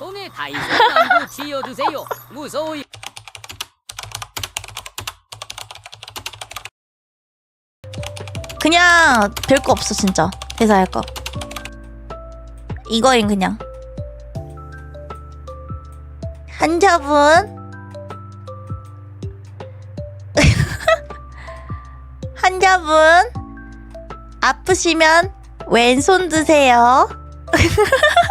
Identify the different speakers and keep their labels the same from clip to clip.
Speaker 1: 손에 다 있어도 쥐어주세요. 무서워요.
Speaker 2: 그냥 별 거 없어 진짜. 대사할 거. 이거인 그냥. 환자분 환자분 아프시면 왼손 드세요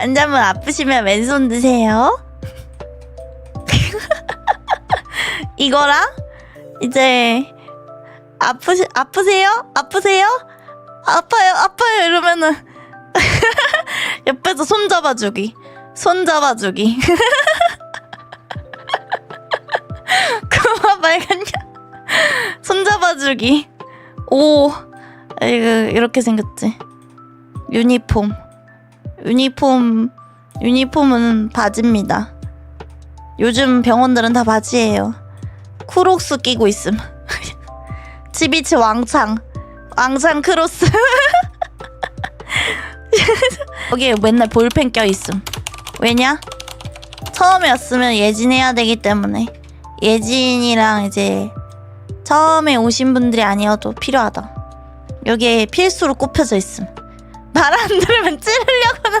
Speaker 2: 환자분 아프시면 왼손 드세요 이거랑 이제 아프시 아프세요? 아프세요? 아파요, 아파요 이러면은 옆에서 손 잡아주기, 손 잡아주기. 그만 말겠냐? 손 잡아주기. 오, 이거 이렇게 생겼지. 유니폼, 유니폼, 유니폼은 바지입니다. 요즘 병원들은 다 바지예요. 크록스 끼고 있음. 지비치 왕창. 왕창 크로스. 여기에 맨날 볼펜 껴 있음. 왜냐? 처음에 왔으면 예진해야 되기 때문에 예진이랑 이제 처음에 오신 분들이 아니어도 필요하다. 여기에 필수로 꼽혀져 있음. 말 안 들으면 찌르려고는.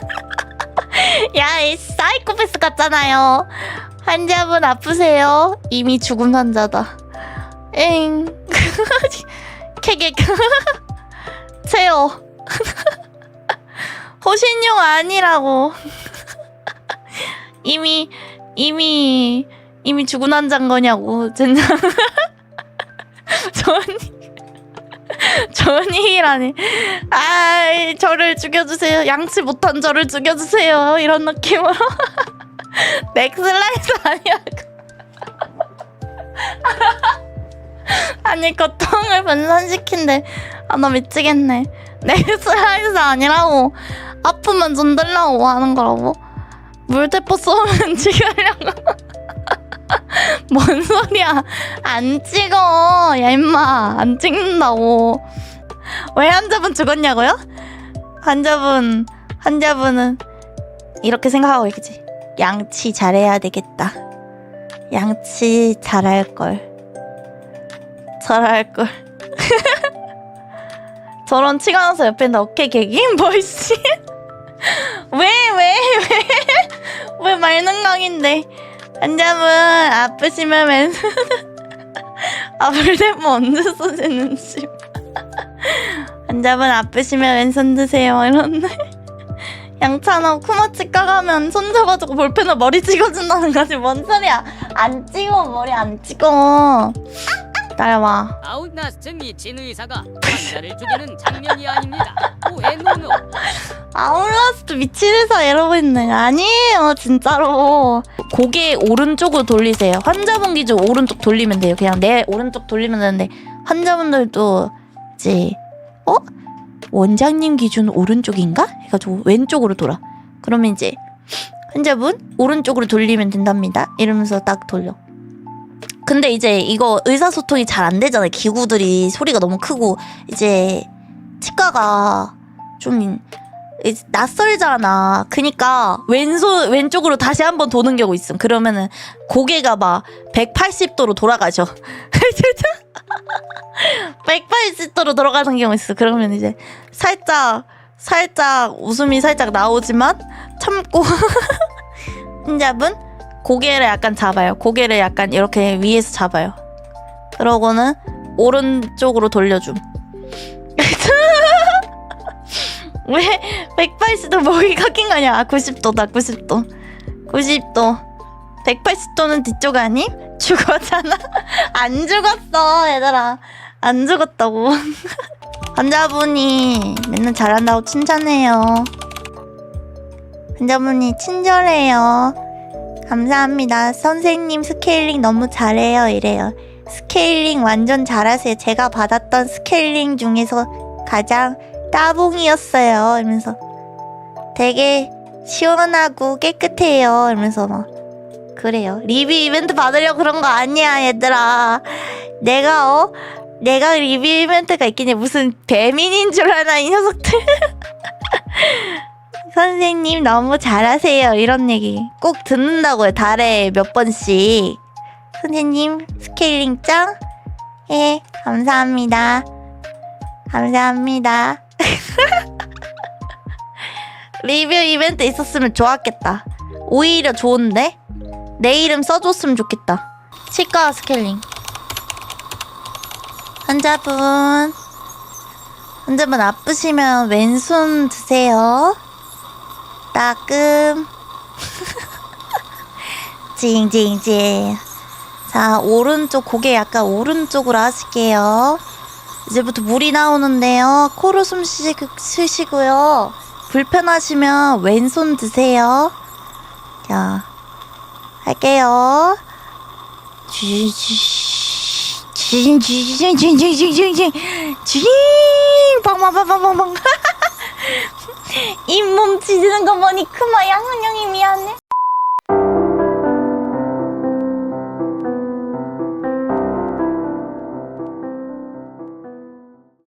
Speaker 2: 야, 이 사이코패스 같잖아요. 환자분 아프세요? 이미 죽은 환자다. 엥. 케객. 세요. 호신용 아니라고. 이미 이미 이미 죽은 환자인 거냐고. 젠장. 전이 전이라니. 아, 저를 죽여주세요. 양치 못한 저를 죽여주세요. 이런 느낌으로. 넥슬라이스 아니라고. 아니 고통을 분산시킨대. 아 나 미치겠네. 넥슬라이스 아니라고. 아프면 좀 들라고 하는 거라고. 물대포 쏘면 죽이려고. 뭔 소리야? 안 찍어. 야 임마 안 찍는다고. 왜 환자분 죽었냐고요? 환자분 환자분은 이렇게 생각하고 있겠지. 양치 잘해야 되겠다. 양치 잘할 걸. 잘할 걸. 저런 치가 나서 옆에 나 어깨 개기 뭐이씨. 왜왜 왜? 왜 말능강인데? 환자분 아프시면 왼손 아플 때면 언제 쓰시는지. 환자분 아프시면 왼손 드세요 이런데. 양찬아 쿠마치 까가면 손 잡아주고 볼펜으로 머리 찍어준다는 거지 뭔 소리야 안 찍어 머리 안 찍어 따라와
Speaker 1: 아웃나스트 미친 의사가 환자를 죽이는 장면이 아닙니다. 오해 노노.
Speaker 2: 아울라스트 미친 회사 이러고 있네 아니에요 진짜로 고개 오른쪽으로 돌리세요. 환자분 기준 오른쪽 돌리면 돼요. 그냥 내 오른쪽 돌리면 되는데 환자분들도 이제 어? 원장님 기준 오른쪽인가? 해가지고 왼쪽으로 돌아. 그러면 이제 환자분 오른쪽으로 돌리면 된답니다. 이러면서 딱 돌려. 근데 이제 이거 의사소통이 잘 안 되잖아요. 기구들이 소리가 너무 크고. 이제 치과가 좀 이제 낯설잖아. 그니까 왼손 왼쪽으로 다시 한번 도는 경우 있음. 그러면은 고개가 막 180도로 돌아가죠. 180도로 돌아가는 경우 있어. 그러면 이제 살짝 살짝 웃음이 살짝 나오지만 참고 환자분 고개를 약간 잡아요. 고개를 약간 이렇게 위에서 잡아요. 그러고는 오른쪽으로 돌려줌. 왜 180도 머리가 낀 거냐? 아, 90도다, 90도. 90도. 180도는 뒤쪽 아님? 죽었잖아. 안 죽었어, 얘들아. 안 죽었다고. 환자분이 맨날 잘한다고 칭찬해요. 환자분이 친절해요. 감사합니다. 선생님 스케일링 너무 잘해요. 이래요. 스케일링 완전 잘하세요. 제가 받았던 스케일링 중에서 가장 따봉이었어요. 이러면서 되게 시원하고 깨끗해요. 이러면서 막 그래요. 리뷰 이벤트 받으려고 그런 거 아니야, 얘들아. 내가 어 내가 리뷰 이벤트가 있겠냐 무슨 배민인 줄 아나 이 녀석들. 선생님 너무 잘하세요. 이런 얘기 꼭 듣는다고요. 달에 몇 번씩. 선생님 스케일링 짱? 예, 감사합니다. 감사합니다. 리뷰 이벤트 있었으면 좋았겠다. 오히려 좋은데? 내 이름 써줬으면 좋겠다. 치과 스케일링. 환자분. 환자분 아프시면 왼손 드세요. 따끔. 징징징. 자, 오른쪽 고개 약간 오른쪽으로 하실게요. 이제부터 물이 나오는데요. 코로 숨 쉬, 쉬시고요. 불편하시면 왼손 드세요. 자, 할게요. 쥐쥐 쥐쥐쥐쥐쥐쥐쥐쥐쥐 빵빵빵빵빵 잇몸 찢는 거 보니 크마 양은영이 미안해.